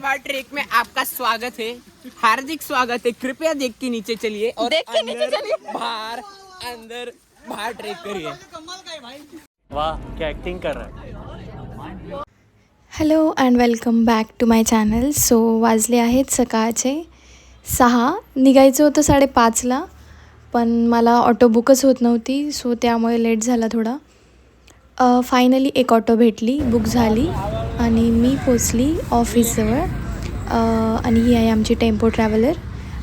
Trek में आपका स्वागत है। हार्दिक स्वागत है। कृपया देख के नीचे चलिए और देख के नीचे अंदर, चलिए। बाहर अंदर बाहर ट्रेक करिए। वाह क्या एक्टिंग कर रहा है? Hello and welcome back to my channel so वाजले आहेत सकाळचे. सहा. निघायचं होतं साडेपाचला पण मला ऑटो बुकच होत नव्हती सो त्यामुळे लेट झाला थोडा. फायनली एक ऑटो भेटली बुक झाली आणि मी पोचली ऑफिसजवळ आणि ही आहे आमची टेम्पो ट्रॅव्हलर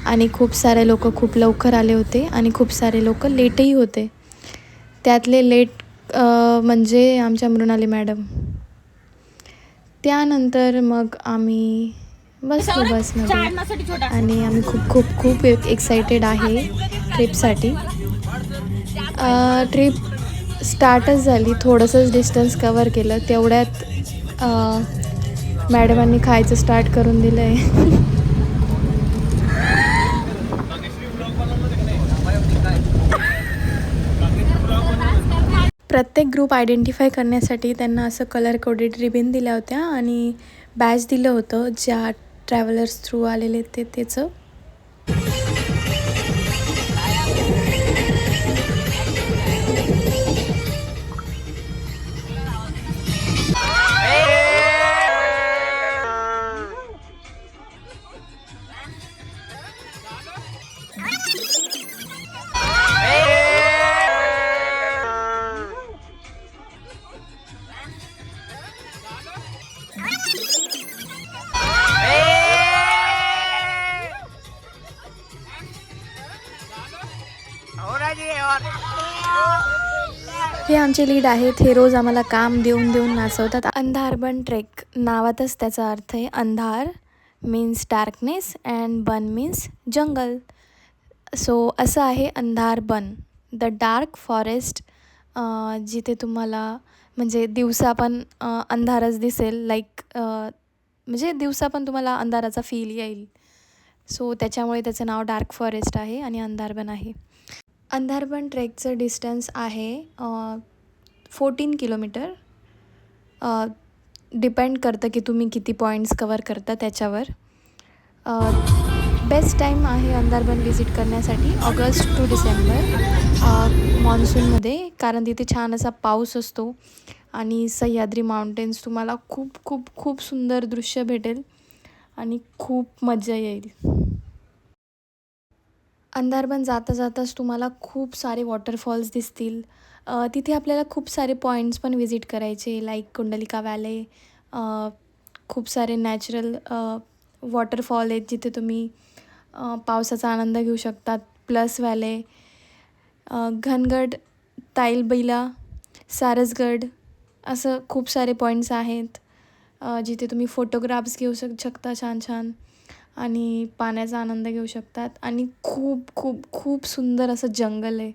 आणि खूप सारे लोक खूप लवकर आले होते आणि खूप सारे लोक लेटही होते. त्यातले लेट म्हणजे आमच्या मृणाली मॅडम. त्यानंतर मग आम्ही बसलो बसमध्ये आणि आम्ही खूप खूप खूप एक्सायटेड आहे ट्रिपसाठी ट्रिप स्टार्टच झाली. थोडंसंच डिस्टन्स कवर केलं. तेवढ्यात मॅडमांनी खायचं स्टार्ट करून दिलं आहे प्रत्येक ग्रुप आयडेंटिफाय करण्यासाठी त्यांना असं कलर कोडेड रिबिन दिल्या होत्या आणि बॅच दिलं होतं. ज्या ट्रॅव्हलर्स थ्रू आलेले ते त्याचं. हे लीड आहेत हे रोज आम्हाला काम देऊन देऊन नाचवतात. अंधारबन ट्रेक नावातच त्याचा अर्थ आहे अंधार मीन्स डार्कनेस अँड बन मीन्स जंगल सो असं आहे अंधारबन द डार्क फॉरेस्ट जिथे तुम्हाला म्हणजे दिवसा पण अंधारच दिसेल. लाईक म्हणजे दिवसा पण तुम्हाला अंधाराचा फील येईल. सो त्याच्यामुळे त्याचं नाव डार्क फॉरेस्ट आहे आणि अंधारबन आहे. अंधारबन ट्रेकचं डिस्टन्स आहे फोर्टीन किलोमीटर डिपेंड करतं की तुम्ही किती पॉईंट्स कवर करता त्याच्यावर. बेस्ट टाईम आहे अंधारबन विजिट करण्यासाठी ऑगस्ट टू डिसेंबर मॉन्सूनमध्ये कारण तिथे छान असा पाऊस असतो आणि सह्याद्री माउंटेन्स तुम्हाला खूप खूप खूप सुंदर दृश्य भेटेल आणि खूप मजा येईल. अंधारबन जाता जाताच तुम्हाला खूप सारे वॉटरफॉल्स दिसतील. तिथे आपल्याला खूप सारे पॉईंट्स पण विजिट करायचे लाईक कुंडलिका व्हॅले खूप सारे नॅचरल वॉटरफॉल आहेत जिथे तुम्ही पावसाचा आनंद घेऊ शकतात. प्लस व्हॅले घनगड ताईलबैला सारसगड असं खूप सारे पॉईंट्स आहेत जिथे तुम्ही फोटोग्राफ्स घेऊ शक शकता छान छान आणि पाण्याचा आनंद घेऊ शकतात. आणि खूप खूप खूप सुंदर असं जंगल आहे.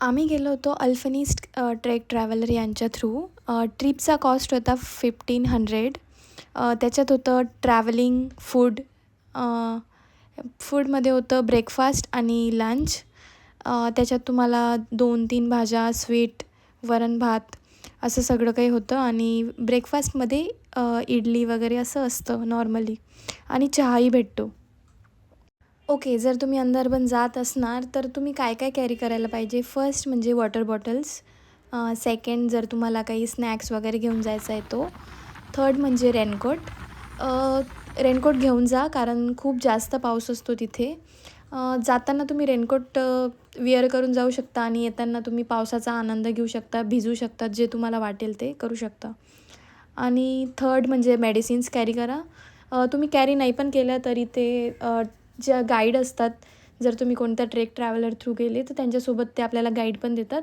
आम्ही गेलो होतो अल्फनिस्ट ट्रेक ट्रॅव्हलर यांच्या थ्रू. ट्रीपचा ट्रिपचा कॉस्ट होता फिफ्टीन हंड्रेड. त्याच्यात होतं ट्रॅव्हलिंग फूड फूडमध्ये होतं ब्रेकफास्ट आणि लंच. त्याच्यात तुम्हाला दोन तीन भाज्या स्वीट वरण भात असं सगळं काही होतं. आणि ब्रेकफास्टमध्ये इडली वगैरे असं असतं नॉर्मली. आणि चहाही भेटतो. ओके जर तुम्ही अंधारबन जात असणार तर तुम्ही काय काय कॅरी करायला पाहिजे? फर्स्ट म्हणजे वॉटर बॉटल्स सेकंड जर तुम्हाला काही स्नॅक्स वगैरे घेऊन जायचा आहे तो. थर्ड म्हणजे रेनकोट रेनकोट घेऊन जा कारण खूप जास्त पाऊस असतो तिथे. जाताना तुम्ही रेनकोट विअर करून जाऊ शकता आणि येताना तुम्ही पावसाचा आनंद घेऊ शकता भिजू शकता जे तुम्हाला वाटेल ते करू शकता. आणि थर्ड म्हणजे मेडिसिन्स कॅरी. करा तुम्ही कॅरी नाही पण केलं तरी ते ज्या गाईड असतात जर तुम्ही कोणत्या ट्रेक ट्रॅव्हलर थ्रू गेले तर त्यांच्यासोबत ते आपल्याला गाईड पण देतात.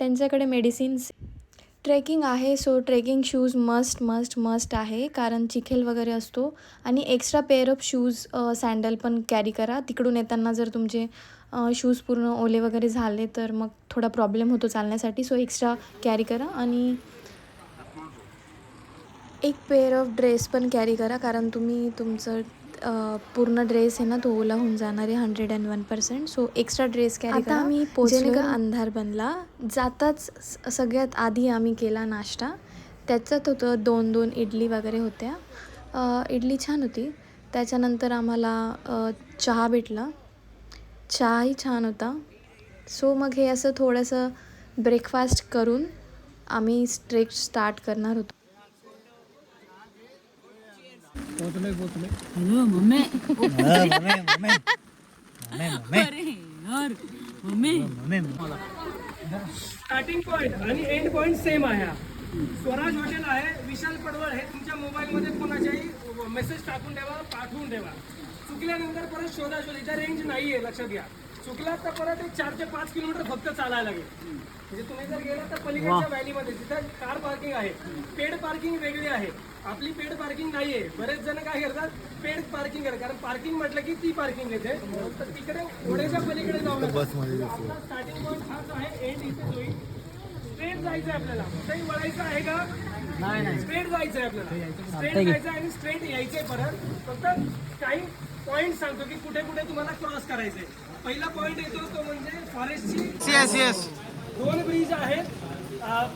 त्यांच्याकडे मेडिसिन्स ट्रेकिंग आहे so trekking shoes must must must आहे. कारण चिखेल वगैरे असतो. आणि extra pair of shoes sandal पण कॅरी करा. तिकडून येताना जर तुमचे शूज पूर्ण ओले वगैरे झाले तर मग थोडा प्रॉब्लेम होतो चालण्यासाठी. सो एक्स्ट्रा कॅरी करा. आणि एक पेअर ऑफ ड्रेस पण कॅरी करा. कारण तुम्ही तुमचं पूर्ण ड्रेस आहे ना तो ओला होऊन जाणार आहे hundred and one percent so extra dress carry करा. आम्ही पोचलो अंधार बनला. जाताच सगळ्यात आधी आम्ही केला नाश्ता. त्याच्यात होतं दोन दोन इडली वगैरे होत्या. इडली छान होती. त्याच्यानंतर आम्हाला चहा भेटला. चहाही छान होता. सो मग हे असं थोडंसं ब्रेकफास्ट करून आम्ही ट्रेक स्टार्ट करणार होतो. स्टार्टिंग पॉईंट आणि एंड पॉईंट सेम आहे. हा. स्वराज हॉटेल आहे विशाल पडवळ हे तुमच्या मोबाईलमध्ये कोणाच्याही मेसेज टाकून ठेवा पाठवून ठेवा. चुकल्यानंतर परत शोधा शोध. रेंज नाही आहे लक्षात घ्या. चुकलात तर परत एक चार ते पाच किलोमीटर फक्त चालायला लागेल. म्हणजे तुम्ही जर गेलात तर पलीकडच्या व्हॅलीमध्ये तिथं कार पार्किंग आहे. पेड पार्किंग वेगळी आहे. आपली पेड पार्किंग नाही आहे बरेच जण काय करतात? पेड पार्किंग करतात. कारण पार्किंग म्हटलं की ती पार्किंग येते. तर तिकडे ओढ्याच्या पलीकडे जाऊ नका आपला स्टार्टिंग पॉईंट हाच आहे एंड इथे होईल स्ट्रेट जायचं आहे आपल्याला. कुठेही वळायचं आहे का? नाही नाही. स्ट्रेट जायचं आहे आपल्याला स्ट्रेट जायचं आहे. आणि स्ट्रेट यायचंय परत. फक्त काही पॉईंट सांगतो की कुठे कुठे तुम्हाला क्रॉस करायचंय. पहिला पॉईंट येतो तो म्हणजे फॉरेस्टची येस येस दोन ब्रिज आहेत.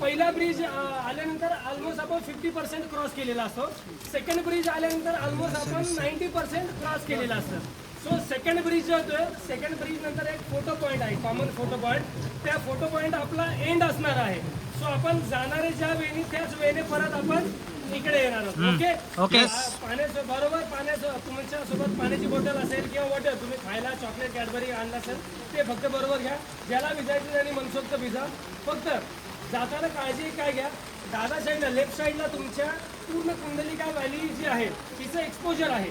पहिला ब्रिज आल्यानंतर ऑलमोस्ट आपण फिफ्टी पर्सेंट क्रॉस केलेला असतो. सेकंड ब्रिज आल्यानंतर ऑलमोस्ट आपण नाईन्टी पर्सेंट क्रॉस केलेला असतं. सो सेकंड ब्रिज जो होतोय सेकंड ब्रिज नंतर एक फोटो पॉईंट आहे कॉमन फोटो पॉईंट त्या फोटो पॉईंट आपला एंड असणार आहे. सो आपण जाणारे ज्या वेळी त्याच वेळेने परत आपण इकडे येणार ओके ओके. पाण्याचं बरोबर पाण्याचं तुमच्यासोबत पाण्याची बॉटल असेल किंवा वॉटर तुम्ही खायला चॉकलेट कॅडबरी आणलं असेल ते फक्त बरोबर घ्या. ज्याला भिजायचं त्यांनी मनसोक्त भिजा. फक्त जाताना काळजी काय घ्या. डाव्या साईडला लेफ्ट साईडला तुमच्या पूर्ण कुंडलिका व्हॅली जी आहे तिचं एक्सपोजर आहे.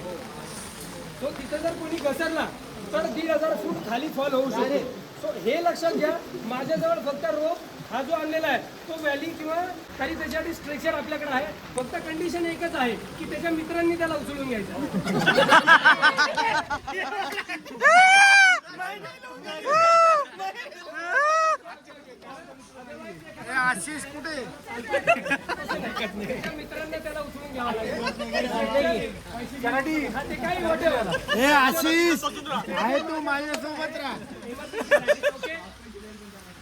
तो तिथं जर कोणी घसरला तर दीड हजार फूट खाली फॉल होऊ शकते. सो हे लक्षात घ्या. माझ्याजवळ फक्त रोप हा जो आणलेला आहे तो व्हॅली किंवा काही त्याच्यासाठी स्ट्रेचर आपल्याकडे आहे. फक्त कंडिशन एकच आहे की त्याच्या मित्रांनी त्याला उचलून घ्यायचं. आशिष कुठे? मित्रांनी त्याला उचलून घ्यावं लागेल. हा, ते काही whatever. आशिष आहे तू माझ्यासोबत राहा.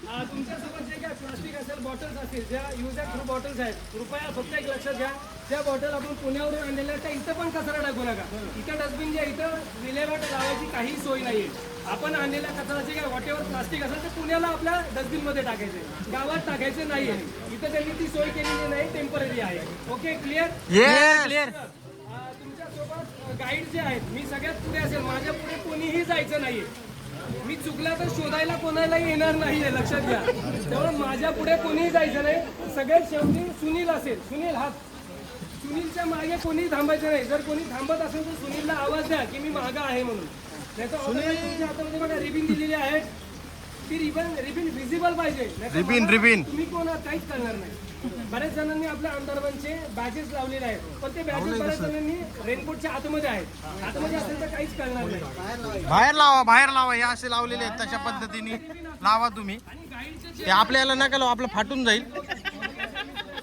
तुमच्यासोबत जे काय प्लास्टिक असेल बॉटल्स असतील ज्या युज थ्रू बॉटल्स आहेत कृपया फक्त एक लक्षात घ्या. त्या बॉटल आपण पुण्यावरून आणलेल्या त्या इथं पण कचरा टाकू नका. इथं डस्टबिन जे आहे, इथं विल्हेवाट लावायची काही सोय नाहीये. आपण आणलेल्या कचऱ्याचे काय वॉटेवर प्लास्टिक असेल ते पुण्याला आपल्या डस्टबिनमध्ये टाकायचे. गावात टाकायचे नाहीये. इथं त्यांनी ती सोय केलेली नाही टेंपररी आहे. ओके क्लिअर क्लिअर तुमच्यासोबत गाईड जे आहेत मी सगळ्यात पुढे असेल माझ्या पुढे कोणीही जायचं नाहीये. मी चुकला तर शोधायला कोणालाही येणार नाहीये लक्षात घ्या. त्यामुळे माझ्या पुढे कोणीही जायचं नाही. सगळ्यात शेवटी सुनील असेल. सुनील हात. सुनीलच्या मागे कोणी थांबायचं नाही. जर कोणी थांबत असेल तर सुनीलला आवाज द्या की मी मागा आहे म्हणून. नाही तर हातामध्ये बघा रिबिन दिलेली आहे. ती रिबन रिबिन व्हिजिबल पाहिजे. नाहीतर रिबीन, मला रिबीन. तुम्ही कोण आहात काहीच करणार नाही. बऱ्याच जणांनी आपल्या आमदारांचे बॅचेस लावलेले आहेत. पण ते बॅचेस बऱ्याच जणांनी रेनकोटच्या आतमध्ये आहेत. आतमध्ये असेल तर काहीच करणार नाही. बाहेर लावा बाहेर लावा. हे असे लावलेले आहेत तशा पद्धतीने. लावा तुम्ही. आणि ते आपल्याला नका लावू आपलं फाटून जाईल.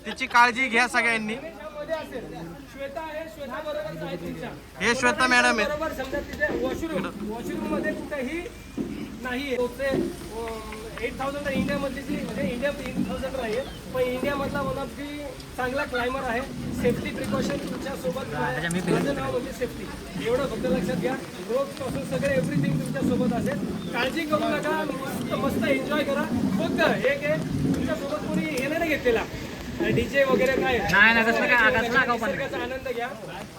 त्याची काळजी घ्या सगळ्यांनी. मध्ये असेल. श्वेता आहे श्वेता बरोबर आहे तुमच्या. हे श्वेता मॅडम आहेत. बरोबर समजा तिथे वॉशरूम वॉशरूममध्ये कुठेही नाही एट थाउजंड इंडियामधली जी म्हणजे इंडिया एट थाउजंड आहे. पण इंडियामधला वन ऑफ दी चांगला क्लायमर आहे. सेफ्टी प्रिकॉशन तुमच्यासोबत आहे. माझं नाव म्हणजे सेफ्टी एवढं फक्त लक्षात घ्या. रोगपासून सगळे एव्हरीथिंग तुमच्यासोबत असेल. काळजी करू नका. मस्त मस्त एन्जॉय करा. फक्त एक आहे तुमच्यासोबत कोणी येणं नाही घेतलेला. डीजे वगैरे काय? निसर्गाचा आनंद घ्या.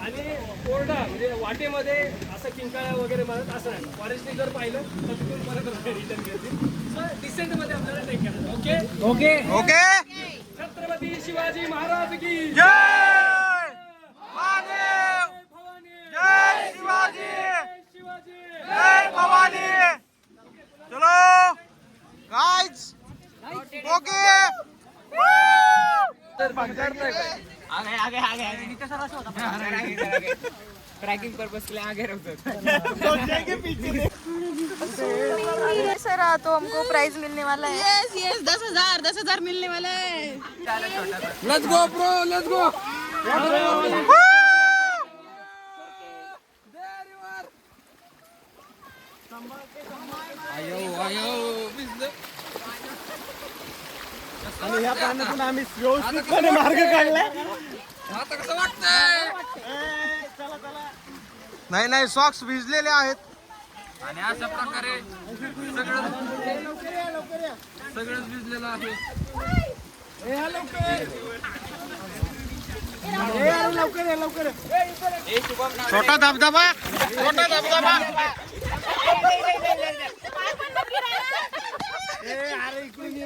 आणि कोरडा म्हणजे वाटेमध्ये असं किंकाळ्या वगैरे म्हणत असं नाही. फॉरेस्टने जर पाहिलं तर तिथून परत रिटर्न घेतील डिसेंटमध्ये आपल्याला टेक करायचं okay okay okay Chhatrapati Shivaji Maharaj की जय! महादेव भवानी जय! शिवाजी जय शिवाजी! जय भवानी! चलो गाइस ओके ट्रैकिंग पर्पस के लिए आगे रख सर तो हमको प्राइज मिलने वाला है। यस यस दस हजार दस हजार मिलने वाला है। Let's go bro let's go आणि ह्या पाण्यातून आम्ही व्यवस्थितपणे मार्ग काढलाय आता कसं वाटतंय नाही नाही सॉक्स भिजलेले आहेत आणि अशा प्रकारे सगळं सगळंच भिजलेलं आहे छोटा धबधबा छोटा धबधबा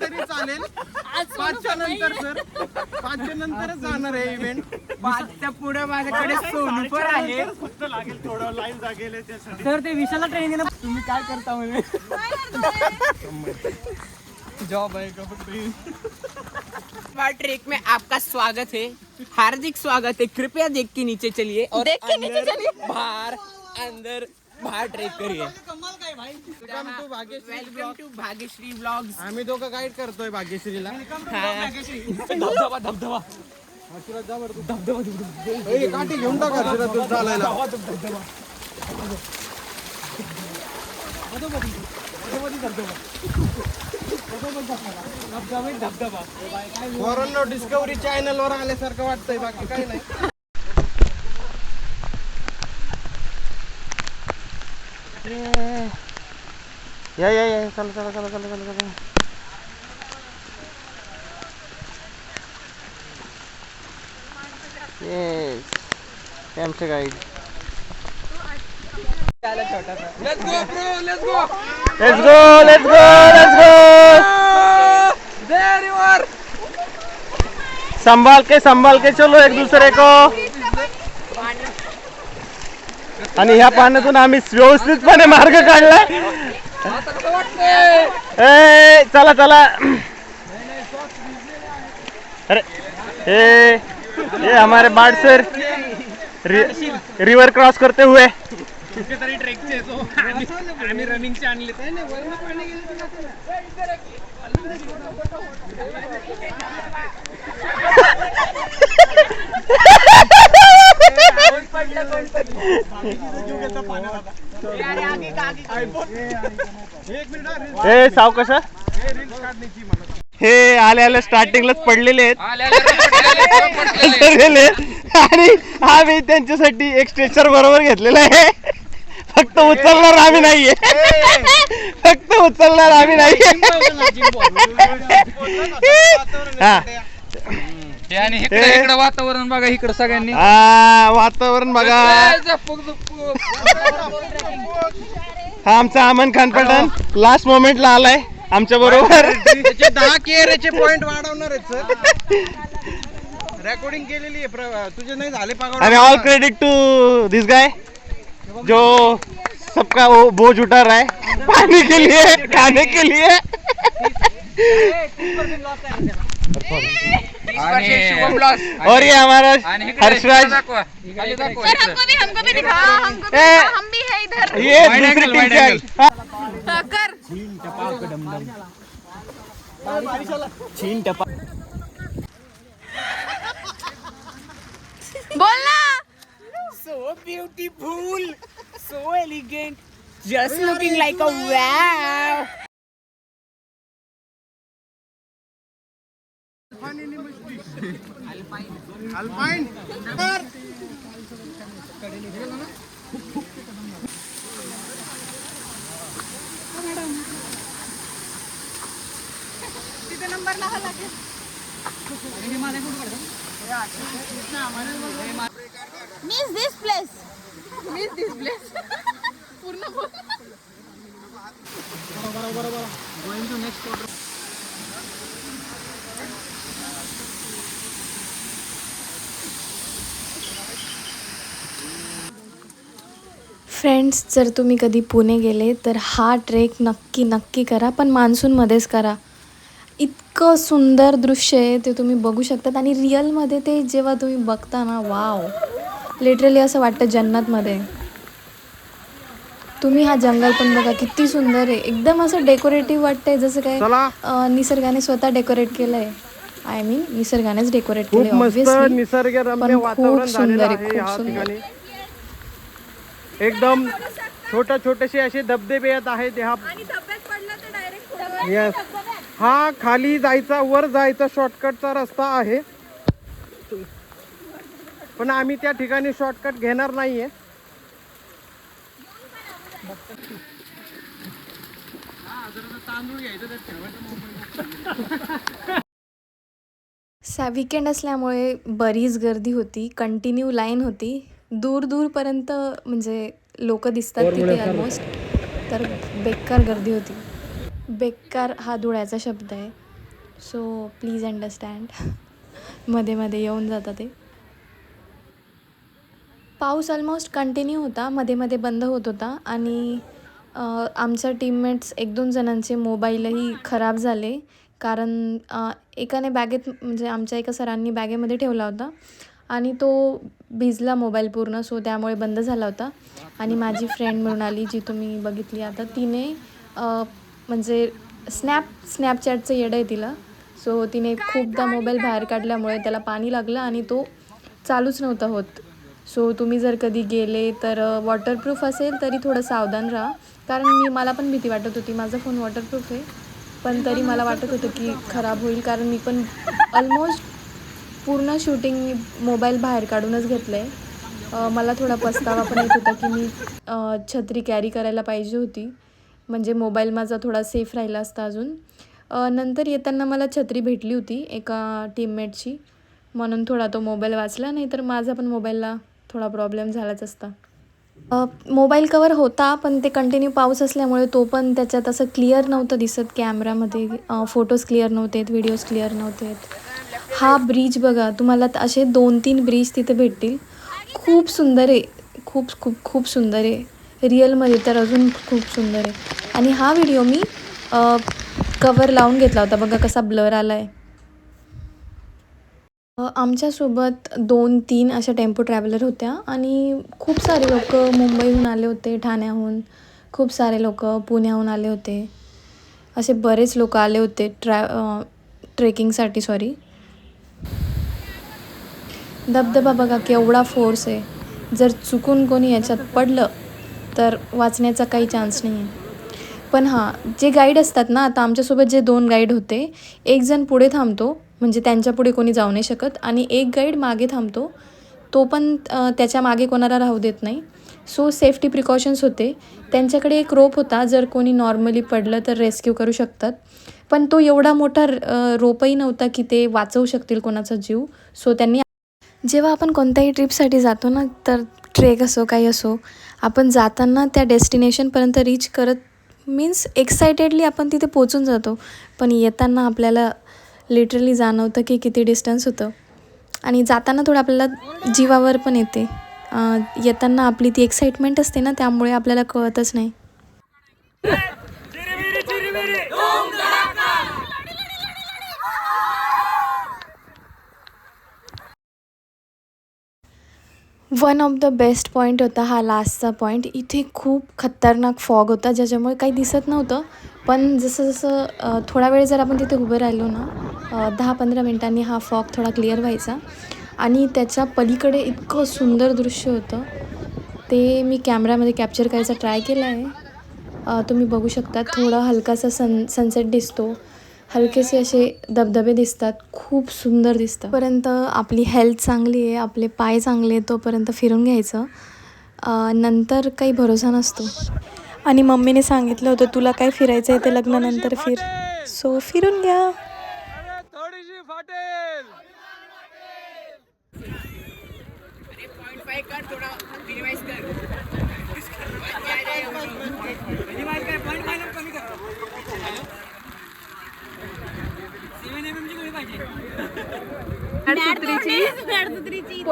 तरी चालेल. पाचच्या नंतर सर. पाचच्या नंतरच जाणार आहे इव्हेंट पाचच्या पुढे माझ्याकडे सोनू पण आहे. सर ते विशाला ट्रेन तुम्ही काय करता म्हणजे? जॉब आहे का फक्त बाहर ट्रेक में आपका स्वागत है। हार्दिक स्वागत है। कृपया देख के नीचे चलिए। और देख के नीचे चलिए। बाहर अंदर बाहर trek welcome to Bhagyashree blogs आम्ही दोघं गाईड करतोय भाग्यश्रीला. धबधबा धबधबा. ए, काठी घेऊन टाका चालायला. डिस्कवरी चॅनल वर आल्यासारखं वाटतंय बाकी काही नाही. या या या चला चला चला चला चला चला येस हे आमचे guide let's go bro let's go let's go let's go let's go there you are संभाल के संभाल के चलो एक दूसरे को। आणि ह्या पाण्यातून आम्ही व्यवस्थितपणे मार्ग काढलाय. ए चला चला. अरे ए ये हमारे बाट सर रिवर क्रॉस करते हुए. हे साव कसं हे आले आले स्टार्टिंगलाच. पडलेले आहेत. आणि आम्ही त्यांच्यासाठी एक स्ट्रेचर बरोबर घेतलेला आहे. फक्त उचलणार आम्ही नाहीये. फक्त उचलणार आम्ही नाहीये. हा. हे आणि इकडे इकडे वातावरण बघा इकडे सगळ्यांनी. हा, वातावरण बघा. झपूक, झपूक. हा आमचा अमन खान पठाण लास्ट मोमेंटला आलाय आमच्या बरोबर. दहा केअरचे पॉइंट वाढवणार आहेत सर. रेकॉर्डिंग केलेली आहे प्र- तुझे नाही झाले आणि all credit to this guy जो सबका वो बोझ उठा रहा है. पानी के लिए खाने के लिए. और ये हमारा हर्षराज. सर. हमको भी हमको भी दिखाओ हमको भी हम भी है इधर। ये दूसरी टीम से आई angle. हाँ, हाँ, कर। बोल ना so beautiful, so elegant, just looking alpine तिथे नंबर लावा लागेल. Miss this place miss this place पूर्ण बोल. फ्रेंड्स जर तुम्ही कधी पुणे गेले तर हा ट्रेक नक्की नक्की करा पण मान्सूनमध्येच करा. इतकं सुंदर दृश्य आहे ते तुम्ही बघू शकतात. आणि रिअलमध्ये ते जेव्हा तुम्ही बघता ना वाव लिटरली असं वाटतं जन्नतमध्ये. तुम्ही हा जंगल पण बघा किती सुंदर आहे. एकदम असं डेकोरेटिव्ह वाटतंय जसं काय निसर्गाने स्वतः डेकोरेट केलंय. आय मीन निसर्गानेच डेकोरेट पण वातावरण खूप सुंदर आहे आहे खूप सुंदर. एकदम छोटे छोटेसे असे धबधबे येत आहेत. ह्या येस हा खाली जायचा वर जायचा शॉर्टकटचा रस्ता आहे. पण आम्ही त्या ठिकाणी शॉर्टकट घेणार नाहीये. सा विकेंड असल्यामुळे बरीच गर्दी होती कंटिन्यू लाईन होती. दूर दूरपर्यंत म्हणजे लोक दिसतात तिथे ऑलमोस्ट तर बेकार गर्दी होती. बेकार हा धुळ्याचा शब्द आहे. सो प्लीज अंडरस्टँडमध्ये मध्ये येऊन जातं ते. पाऊस ऑलमोस्ट कंटिन्यू होता. मध्ये मध्ये बंद होत होता. आणि आमच्या टीममेट्स एक दोन जणांचे मोबाईलही खराब झाले. कारण एकाने बॅगेत म्हणजे आमच्या एका सरांनी बॅगेमध्ये ठेवला होता. आणि तो भिजला मोबाईल पूर्ण सो त्यामुळे बंद झाला होता. आणि माझी फ्रेंड म्हणून आली जी तुम्ही बघितली आता तिने म्हणजे स्नॅप स्नॅपचॅटचं येडं आहे तिला. सो तिने खूपदा मोबाईल बाहेर काढल्यामुळे त्याला पाणी लागलं आणि तो चालूच नव्हता होत. सो तुम्ही जर कधी गेले तर वॉटरप्रूफ असेल तरी थोडं सावधान राहा. कारण मी मला पण भीती वाटत होती. माझा फोन वॉटरप्रूफ आहे. पण तरी मला वाटत होतं की खराब होईल. कारण मी पण ऑलमोस्ट पूर्ण शूटिंग मी मोबाईल बाहेर काढूनच घेतलं आहे मला थोडा पस्तावा पण येत होता की मी छत्री कॅरी करायला पाहिजे होती. म्हणजे मोबाईल माझा थोडा सेफ राहिला असता अजून. नंतर येताना मला छत्री भेटली होती एका टीममेटची म्हणून थोडा तो मोबाईल वाचला नाही तर माझा पण मोबाईलला थोडा प्रॉब्लेम झालाच असता. मोबाईल कवर होता पण ते कंटिन्यू पाऊस असल्यामुळे तो पण त्याच्यात असं क्लिअर नव्हतं दिसत कॅमेरामध्ये फोटोज क्लिअर नव्हते व्हिडिओज क्लिअर नव्हते. हा ब्रिज बघा तुम्हाला असे दोन तीन ब्रिज तिथे भेटतील. खूप सुंदर आहे. खूप खूप खूप सुंदर आहे. रिअलमध्ये तर अजून खूप सुंदर आहे. आणि हा व्हिडिओ मी कवर लावून घेतला होता. बघा कसा ब्लर आला आहे आमच्यासोबत दोन तीन अशा टेम्पो ट्रॅव्हलर होत्या. आणि खूप सारे लोक मुंबईहून आले होते ठाण्याहून. खूप सारे लोक पुण्याहून आले होते. असे बरेच लोक आले होते ट्रॅ ट्रेकिंगसाठी सॉरी धबधबा बघा केवढा फोर्स आहे. जर चुकून कोणी याच्यात पडलं तर वाचण्याचा काही चान्स नाही आहे पण हां जे गाईड असतात ना आता आमच्यासोबत जे दोन गाईड होते एक जण पुढे थांबतो म्हणजे त्यांच्यापुढे कोणी जाऊ नाही शकत आणि एक गाईड मागे थांबतो तो पण त्याच्यामागे कोणाला राहू देत नाही. सो सेफ्टी प्रिकॉशन्स होते. त्यांच्याकडे एक रोप होता जर कोणी नॉर्मली पडलं तर रेस्क्यू करू शकतात. पण तो एवढा मोठा रोपही नव्हता की ते वाचवू शकतील कोणाचा जीव. सो त्यांनी जेव्हा आपण कोणत्याही ट्रिपसाठी जातो ना तर ट्रेक असो काही असो आपण जाताना त्या डेस्टिनेशनपर्यंत रीच करत मीन्स एक्सायटेडली आपण तिथे पोचून जातो. पण येताना आपल्याला लिटरली जाणवतं की किती डिस्टन्स होतं. आणि जाताना थोडं आपल्याला जीवावर पण येते. येताना आपली ती एक्साइटमेंट असते ना त्यामुळे आपल्याला कळतच नाही. One of the best point होता हा लास्टचा पॉईंट इथे खूप खतरनाक फॉग होता ज्याच्यामुळे काही दिसत नव्हतं. पण जसं जसं थोडा वेळ जर आपण तिथे उभं राहिलो ना दहा पंधरा मिनटांनी हा फॉग थोडा क्लिअर व्हायचा. आणि त्याच्या पलीकडे इतकं सुंदर दृश्य होतं. ते मी कॅमेरामध्ये कॅप्चर करायचा ट्राय केला आहे तुम्ही बघू शकता थोडा हलकासा सन सनसेट दिसतो. हलकेसे असे धबधबे दिसतात. खूप सुंदर दिसतं. पर्यंत आपली हेल्थ चांगली आहे आपले पाय चांगले आहे तोपर्यंत फिरून घ्यायचं. नंतर काही भरोसा नसतो. आणि मम्मीने सांगितलं होतं तुला काय फिरायचं आहे ते लग्नानंतर फिर. सो फिरून घ्या. थोडीशी फाटेल पॉइंट फाईव्ह कर थोडा मिनिमाइज कर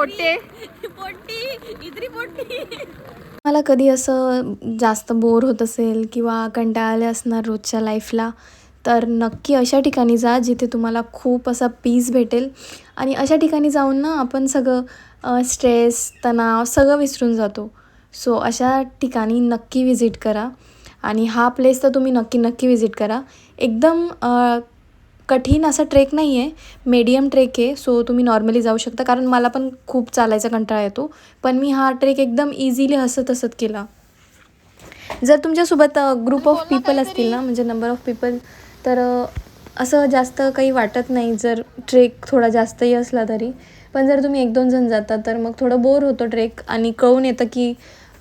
पोट्टे. Potty इतरी potty. मला कधी असं जास्त बोर होत असेल किंवा कंटाळले असणार रोजच्या लाईफला तर नक्की अशा ठिकाणी जा जिथे तुम्हाला खूप असा पीस भेटेल. आणि अशा ठिकाणी जाऊन ना आपण सगळं स्ट्रेस तणाव सगळं विसरून जातो. सो अशा ठिकाणी नक्की विजिट करा. आणि हा प्लेस तर तुम्ही नक्की नक्की विजिट करा. एकदम कठीण असा ट्रेक नाही आहे. मीडियम ट्रेक आहे. सो तुम्ही नॉर्मली जाऊ शकता. कारण मला पण खूप चालायचा कंटाळा येतो. पण मी हा ट्रेक एकदम इझिली हसत हसत केला. जर तुमच्यासोबत ग्रुप ऑफ पीपल असतील ना म्हणजे नंबर ऑफ पीपल तर असं जास्त काही वाटत नाही जर ट्रेक थोडा जास्तही असला तरी. पण जर तुम्ही एक दोन जण जाता तर मग थोडं बोर होतं ट्रेक आणि कळून येतं की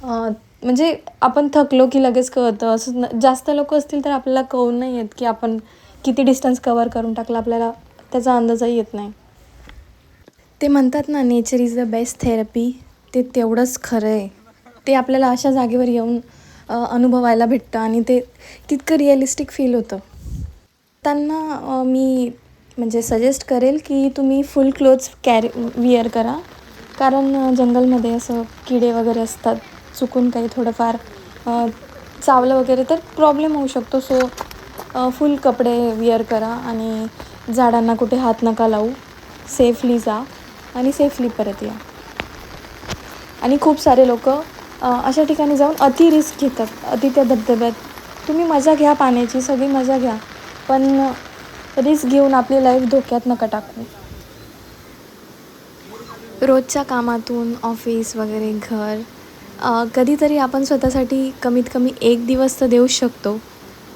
म्हणजे आपण थकलो की लगेच कळतं. असं जास्त लोक असतील तर आपल्याला कळून नाही येत की आपण किती डिस्टन्स कवर करून टाकला आपल्याला त्याचा अंदाजही येत नाही. ते म्हणतात ना nature is the best therapy ते तेवढंच खरं आहे. ते आपल्याला अशा जागेवर येऊन अनुभवायला भेटतं आणि ते तितकं रिअलिस्टिक फील होतं. त्यांना मी म्हणजे सजेस्ट करेल की तुम्ही फुल क्लोथ्स कॅरी विअर करा. कारण जंगलमध्ये असं किडे वगैरे असतात चुकून काही थोडंफार चावलं वगैरे तर प्रॉब्लेम होऊ शकतो. सो फुल कपडे विअर करा आणि झाडांना कुठे हात नका लावू. सेफली जा आणि सेफली परत या. आणि खूप सारे लोक अशा ठिकाणी जाऊन अति रिस्क घेतात अति त्या धबधब्यात. तुम्ही मजा घ्या पाण्याची सगळी मजा घ्या पण रिस्क घेऊन आपली लाईफ धोक्यात नका टाकू. रोजच्या कामातून ऑफिस वगैरे घर कधीतरी आपण स्वतःसाठी कमीत कमी एक दिवस तर देऊ शकतो.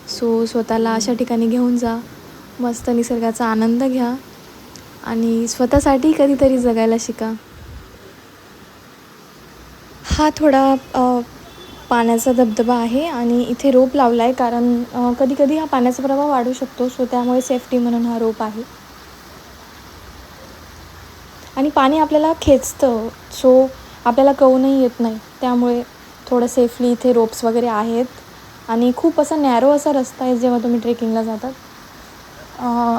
सो स्वतःला अशा ठिकाणी घेऊन जा. मस्त निसर्गाचा आनंद घ्या. आणि स्वतःसाठी कधीतरी जगायला शिका. हा थोडा पाण्याचा धबधबा आहे आणि इथे रोप लावला आहे कारण कधीकधी हा पाण्याचा प्रभाव वाढू शकतो. सो त्यामुळे सेफ्टी म्हणून हा रोप आहे. आणि पाणी आपल्याला खेचतं. सो आपल्याला कळूनही येत नाही. त्यामुळे थोडं सेफली इथे रोप्स वगैरे आहेत. आणि खूप असा नॅरो असा रस्ता आहे जेव्हा तुम्ही ट्रेकिंगला जातात.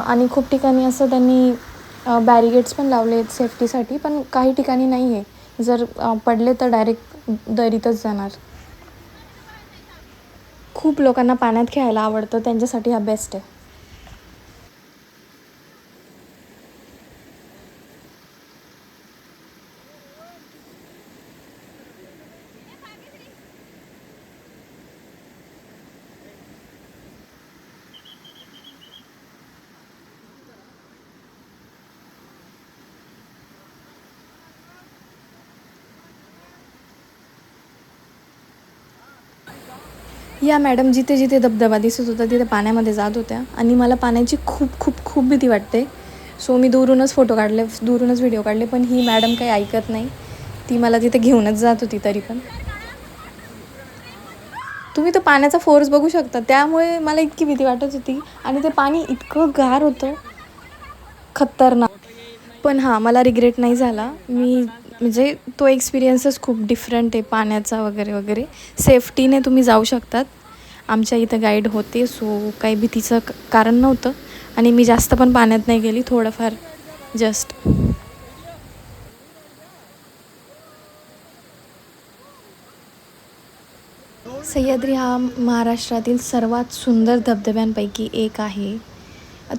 आणि खूप ठिकाणी असं त्यांनी बॅरिगेट्स पण लावले आहेत सेफ्टीसाठी पण काही ठिकाणी नाही आहे जर पडले तर डायरेक्ट दरीतच जाणार. खूप लोकांना पाण्यात खेळायला आवडतं त्यांच्यासाठी हा बेस्ट आहे. या मॅडम जिथे जिथे धबधबा दिसत होता तिथे पाण्यामध्ये जात होत्या. आणि मला पाण्याची खूप खूप खूप भीती वाटते. सो मी दुरूनच फोटो काढले दुरूनच व्हिडिओ काढले पण ही मॅडम काही ऐकत नाही. ती मला तिथे घेऊनच जात होती तरी पण. तुम्ही तो पाण्याचा फोर्स बघू शकता. त्यामुळे मला इतकी भीती वाटत होती. आणि ते पाणी इतकं गार होतं. खतरनाक. पण हां मला रिग्रेट नाही झाला. मी म्हणजे तो एक्सपिरियन्सच खूप डिफरंट आहे पाण्याचा वगैरे वगैरे. सेफ्टीने तुम्ही जाऊ शकतात. आमच्या इथं गाईड होते सो काही भीतीचं क- कारण नव्हतं. आणि मी जास्त पण पाण्यात नाही गेली थोडंफार जस्ट सह्याद्री हा महाराष्ट्रातील सर्वात सुंदर धबधब्यांपैकी एक आहे.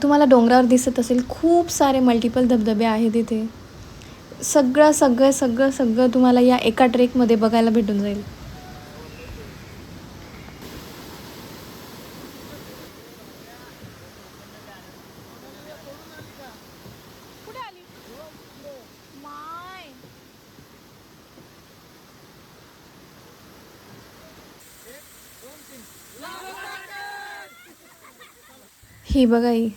तुम्हाला डोंगरावर दिसत असेल खूप सारे मल्टिपल धबधबे आहेत इथे. सगळं सगळं सगळं सगळं तुम्हाला या एका ट्रेकमध्ये बघायला भेटून जाईल. ही बघा ही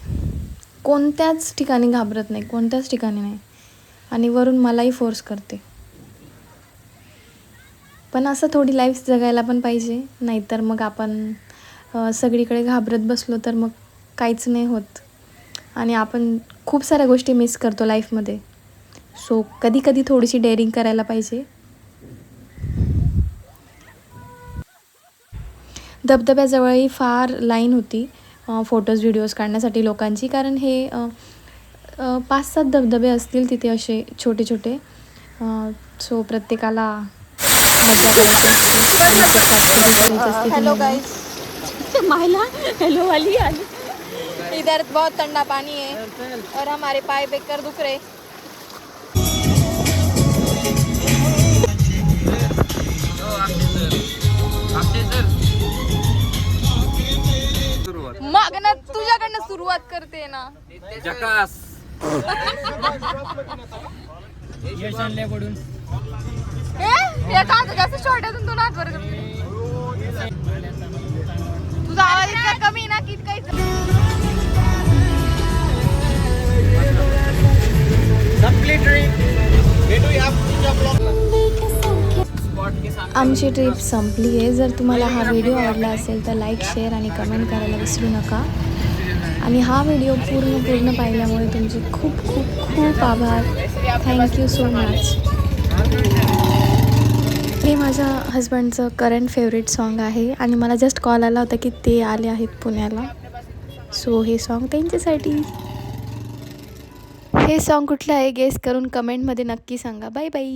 कोणत्याच ठिकाणी घाबरत नाही कोणत्याच ठिकाणी नाही. आणि वरून मलाही फोर्स करते. पण असं थोडी लाईफ जगायला पण पाहिजे नाहीतर मग आपण सगळीकडे घाबरत बसलो तर मग काहीच नाही होत. आणि आपण खूप साऱ्या गोष्टी मिस करतो लाईफमध्ये सो कधी कधी थोडीशी डेअरिंग करायला पाहिजे. धबधब्याजवळही फार लाईन होती फोटोज व्हिडिओज काढण्यासाठी लोकांची. कारण हे पाच सात धबधबे असतील तिथे असे छोटे छोटे सो प्रत्येकाला मजा करायची हेलो. गाइस माइला हेलो वाली आई इधर बहुत ठंडा पानी है और हमारे पाए बेकर दुख रहे. मग ना तुझ्याकडनं सुरुवात करते ना. जकास. हे जास्त शॉर्ट आहे वर तुझा आवाज इतका कमी ना की काही आमची ट्रिप संपली आहे. जर तुम्हाला हा व्हिडिओ आवडला असेल तर लाईक शेअर आणि कमेंट करायला विसरू नका. आणि हा व्हिडिओ पूर्ण पूर्ण पाहिल्यामुळे तुमचे खूप खूप खूप आभार. थँक्यू सो मच हे माझ्या हजबंडचं करंट फेवरेट सॉन्ग आहे आणि मला जस्ट कॉल आला होता की ते आले आहेत पुण्याला. सो हे सॉन्ग त्यांच्यासाठी. हे सॉन्ग कुठलं आहे? गेस करून कमेंटमध्ये नक्की सांगा. Bye bye